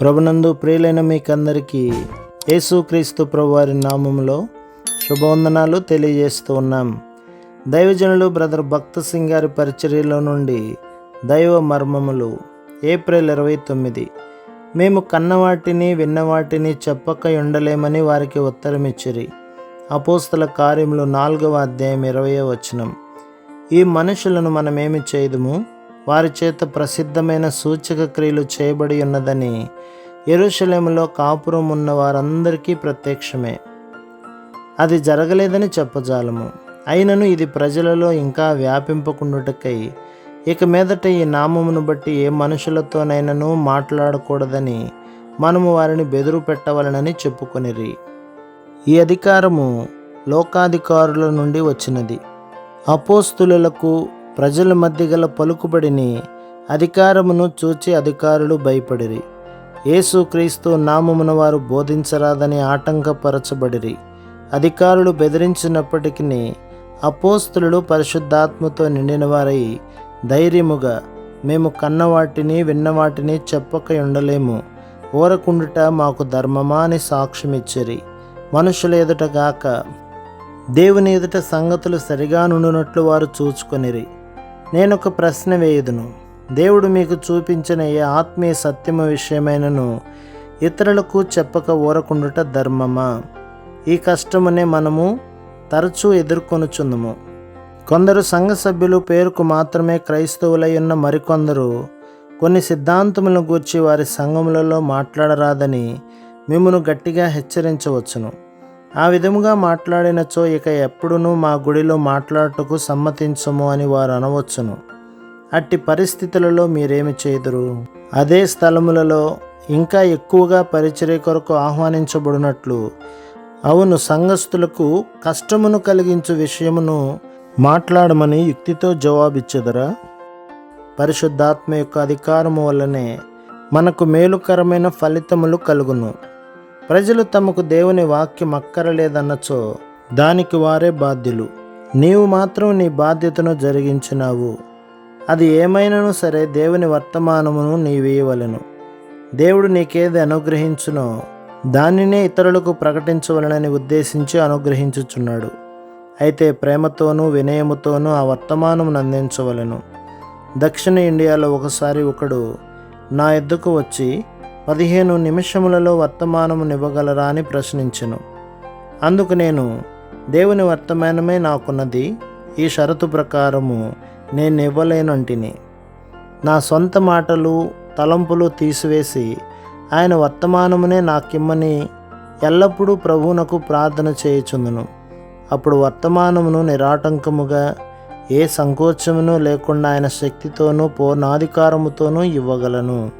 ప్రభునందు ప్రియులైన మీకందరికీ యేసుక్రీస్తు ప్రభువారి నామములో శుభవందనాలు తెలియజేస్తూ ఉన్నాం. దైవజనులు బ్రదర్ భక్త సింగ్ గారి పరిచర్యలో నుండి దైవ మర్మములు ఏప్రిల్ ఇరవై తొమ్మిది. మేము కన్నవాటిని విన్నవాటిని చెప్పక ఉండలేమని వారికి ఉత్తరమిచ్చిరి. అపోస్తల కార్యములు నాలుగవ అధ్యాయం ఇరవయో వచనం. ఈ మనుషులను మనమేమి చేయదుము వారి చేత ప్రసిద్ధమైన సూచక క్రియలు చేయబడి ఉన్నదని ఎరుషలేములో కాపురం ఉన్న వారందరికీ ప్రత్యక్షమే. అది జరగలేదని చెప్పజాలము. అయినను ఇది ప్రజలలో ఇంకా వ్యాపింపకుండుటకై ఇక మీదట ఈ నామమును బట్టి ఏ మనుషులతోనైనను మాట్లాడకూడదని మనము వారిని బెదురు పెట్టవలనని చెప్పుకొనిరి. ఈ అధికారము లోకాధికారుల నుండి వచ్చినది. అపోస్తులకు ప్రజల మధ్య గల పలుకుబడిని అధికారమును చూచి అధికారులు భయపడిరి. యేసుక్రీస్తు నామమున వారు బోధించరాదని ఆటంకపరచబడిరి. అధికారులు బెదిరించినప్పటికీ అపోస్తులు పరిశుద్ధాత్మతో నిండిన వారై ధైర్యముగా మేము కన్నవాటిని విన్నవాటిని చెప్పక ఉండలేము. ఊరకుండుట మాకు ధర్మమా అని సాక్ష్యమిచ్చిరి. మనుషుల ఎదుట గాక దేవుని ఎదుట సంగతులు సరిగా నుండినట్లు వారు చూచుకొనిరి. నేను ఒక ప్రశ్న వేయుదును. దేవుడు మీకు చూపించిన ఏ ఆత్మీయ సత్యము విషయమైనను ఇతరులకు చెప్పక ఊరకుండుట ధర్మమా? ఈ కష్టమునే మనము తరచూ ఎదుర్కొనుచుందుము. కొందరు సంఘ సభ్యులు పేరుకు మాత్రమే క్రైస్తవులై ఉన్న మరికొందరు కొన్ని సిద్ధాంతములను గూర్చి వారి సంఘములలో మాట్లాడరాదని మిమ్మను గట్టిగా హెచ్చరించవచ్చును. ఆ విధముగా మాట్లాడినచో ఇక ఎప్పుడునూ మా గుడిలో మాట్లాడటకు సమ్మతించము అని వారు అనవచ్చును. అట్టి పరిస్థితులలో మీరేమి చేదురు? అదే స్థలములలో ఇంకా ఎక్కువగా పరిచర్య కొరకు ఆహ్వానించబడినట్లు. అవును సంఘస్థులకు కష్టమును కలిగించు విషయమును మాట్లాడమని యుక్తితో జవాబిచ్చెదరా? పరిశుద్ధాత్మ యొక్క అధికారము వల్లనే మనకు మేలుకరమైన ఫలితములు కలుగును. ప్రజలు తమకు దేవుని వాక్యం అక్కరలేదన్నచో దానికి వారే బాధ్యులు. నీవు మాత్రం నీ బాధ్యతను జరిగించినావు. అది ఏమైనను సరే దేవుని వర్తమానమును నీవేయవలను దేవుడు నీకేది అనుగ్రహించునో దానినే ఇతరులకు ప్రకటించవలనని ఉద్దేశించి అనుగ్రహించుచున్నాడు. అయితే ప్రేమతోనూ వినయముతోనూ ఆ వర్తమానం అందించవలను. దక్షిణ ఇండియాలో ఒకసారి ఒకడు నా ఎద్దుకు వచ్చి పదిహేను నిమిషములలో వర్తమానము నివ్వగలరా అని ప్రశ్నించెను. అందుకు నేను దేవుని వర్తమానమే నాకున్నది ఈ షరతు ప్రకారము నేను ఇవ్వలేనంటిని నా సొంత మాటలు తలంపులు తీసివేసి ఆయన వర్తమానమునే నాకిమ్మని ఎల్లప్పుడూ ప్రభువునకు ప్రార్థన చేయుచుందును. అప్పుడు వర్తమానమును నిరాటంకముగా ఏ సంకోచమును లేకుండా ఆయన శక్తితోనూ పూర్ణాధికారముతోనూ ఇవ్వగలను.